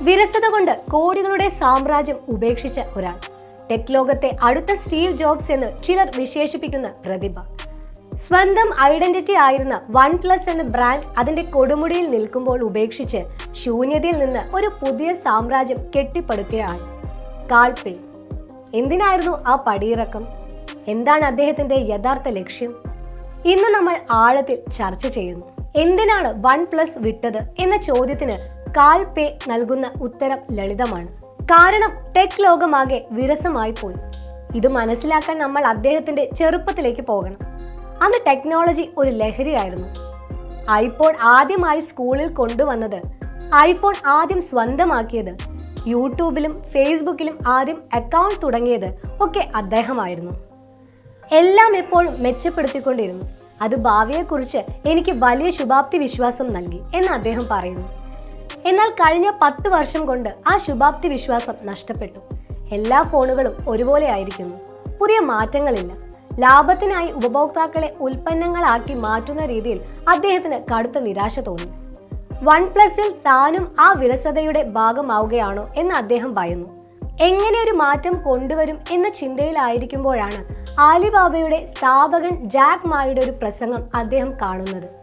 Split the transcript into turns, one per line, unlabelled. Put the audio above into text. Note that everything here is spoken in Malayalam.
വിരസത കൊണ്ട് കോടികളുടെ സാമ്രാജ്യം ഉപേക്ഷിച്ച ഒരാൾ. ടെക് ലോകത്തെ അടുത്ത സ്റ്റീവ് ജോബ്സ് എന്ന് ചിലർ വിശേഷിപ്പിക്കുന്ന പ്രതിഭ. സ്വന്തം ഐഡന്റിറ്റി ആയിരുന്ന വൺ പ്ലസ് എന്ന ബ്രാൻഡ് അതിന്റെ കൊടുമുടിയിൽ നിൽക്കുമ്പോൾ ഉപേക്ഷിച്ച് ശൂന്യതയിൽ നിന്ന് ഒരു പുതിയ സാമ്രാജ്യം കെട്ടിപ്പടുത്തിയ ആൾ. കാൾപേ എന്തിനായിരുന്നു ആ പടിയിറക്കം? എന്താണ് അദ്ദേഹത്തിന്റെ യഥാർത്ഥ ലക്ഷ്യം? ഇന്ന് നമ്മൾ ആഴത്തിൽ ചർച്ച ചെയ്യുന്നു. എന്തിനാണ് വൺ പ്ലസ് വിട്ടത് എന്ന ചോദ്യത്തിന് കാൽ പേ നൽകുന്ന ഉത്തരം ലളിതമാണ്. കാരണം ടെക് ലോകമാകെ വിരസമായി പോയി. ഇത് മനസ്സിലാക്കാൻ നമ്മൾ അദ്ദേഹത്തിന്റെ ചെറുപ്പത്തിലേക്ക് പോകണം. അന്ന് ടെക്നോളജി ഒരു ലഹരിയായിരുന്നു. ഐഫോൺ ആദ്യമായി സ്കൂളിൽ കൊണ്ടുവന്നത് ഐഫോൺ ആദ്യം സ്വന്തമാക്കിയത് യൂട്യൂബിലും ഫേസ്ബുക്കിലും ആദ്യം അക്കൗണ്ട് തുടങ്ങിയത് ഒക്കെ അദ്ദേഹമായിരുന്നു. എല്ലാം എപ്പോഴും മെച്ചപ്പെടുത്തിക്കൊണ്ടിരുന്നു. അത് ഭാവിയെക്കുറിച്ച് എനിക്ക് വലിയ ശുഭാപ്തി വിശ്വാസം നൽകി എന്ന് അദ്ദേഹം പറയുന്നു. എന്നാൽ കഴിഞ്ഞ പത്ത് വർഷം കൊണ്ട് ആ ശുഭാപ്തി വിശ്വാസം നഷ്ടപ്പെട്ടു. എല്ലാ ഫോണുകളും ഒരുപോലെ ആയിരിക്കുന്നു. പുതിയ മാറ്റങ്ങളില്ല. ലാഭത്തിനായി ഉപഭോക്താക്കളെ ഉൽപ്പന്നങ്ങളാക്കി മാറ്റുന്ന രീതിയിൽ അദ്ദേഹത്തിന് കടുത്ത നിരാശ തോന്നി. വൺ പ്ലസിൽ താനും ആ വിരസതയുടെ ഭാഗമാവുകയാണോ എന്ന് അദ്ദേഹം ഭയന്നു. എങ്ങനെ ഒരു മാറ്റം കൊണ്ടുവരും എന്ന ചിന്തയിലായിരിക്കുമ്പോഴാണ് ആലിബാബയുടെ സ്ഥാപകൻ ജാക്ക് മായുടെ ഒരു പ്രസംഗം അദ്ദേഹം കാണുന്നത്.